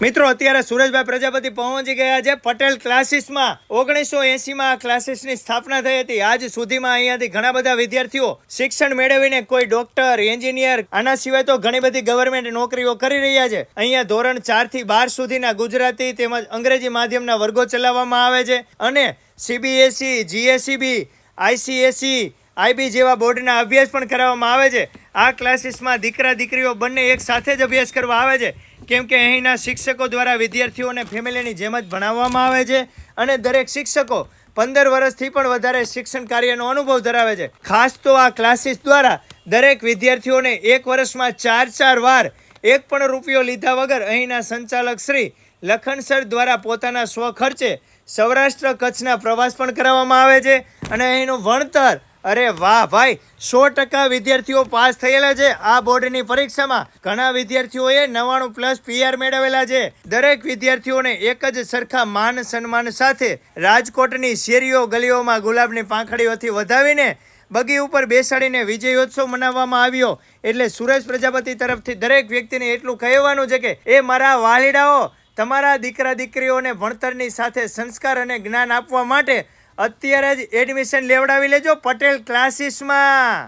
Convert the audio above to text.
મિત્રો, અત્યારે સુરેશભાઈ પ્રજાપતિ પહોંચી ગયા છે પટેલ ક્લાસીસમાં. ઓગણીસો એસીમાં આ ક્લાસીસની સ્થાપના થઈ હતી. આજ સુધીમાં અહીંયાથી ઘણા બધા વિદ્યાર્થીઓ શિક્ષણ મેળવીને કોઈ ડોક્ટર, એન્જિનિયર, આના સિવાય તો ઘણી બધી ગવર્મેન્ટ નોકરીઓ કરી રહ્યા છે. અહીંયા ધોરણ ચારથી બાર સુધીના ગુજરાતી તેમજ અંગ્રેજી માધ્યમના વર્ગો ચલાવવામાં આવે છે અને સીબીએસઈ જીએસઈબી આઈસીએસઈ આઈબી જેવા બોર્ડના અભ્યાસ પણ કરાવવામાં આવે છે. આ ક્લાસીસમાં દીકરા દીકરીઓ બંને એક સાથે જ અભ્યાસ કરવા આવે છે. કેમ કે અહીંના શિક્ષકો દ્વારા વિદ્યાર્થીઓને ફેમિલીની જેમ જ ભણાવવામાં આવે છે અને દરેક શિક્ષકો પંદર વર્ષથી પણ વધારે શિક્ષણ કાર્યનો અનુભવ ધરાવે છે. ખાસ તો આ ક્લાસીસ દ્વારા દરેક વિદ્યાર્થીઓને એક વર્ષમાં ચાર ચાર વાર એક પણ રૂપિયો લીધા વગર અહીંના સંચાલક શ્રી લખનસર દ્વારા પોતાના સ્વખર્ચે સૌરાષ્ટ્ર કચ્છના પ્રવાસ પણ કરાવવામાં આવે છે અને અહીંનું ભણતર અરે વાહ ભાઈ, સો ટકા વિદ્યાર્થીઓ પાસ થયેલા છે. આ બોર્ડની પરીક્ષામાં ઘણા વિદ્યાર્થીઓએ નવાણું પ્લસ પીઆર મેળવેલા છે. દરેક વિદ્યાર્થીઓને એક જ સરખા માન સન્માન સાથે રાજકોટની શેરીઓ ગલીઓમાં ગુલાબની પાંખડીઓથી વધાવીને બગી ઉપર બેસાડીને વિજયોત્સવ મનાવવામાં આવ્યો. એટલે સુરેશ પ્રજાપતિ તરફથી દરેક વ્યક્તિને એટલું કહેવાનું છે કે, એ મારા વાલીડાઓ, તમારા દીકરા દીકરીઓને ભણતરની સાથે સંસ્કાર અને જ્ઞાન આપવા માટે અત્યારે જ એડમિશન લેવડાવી લેજો પટેલ ક્લાસીસમાં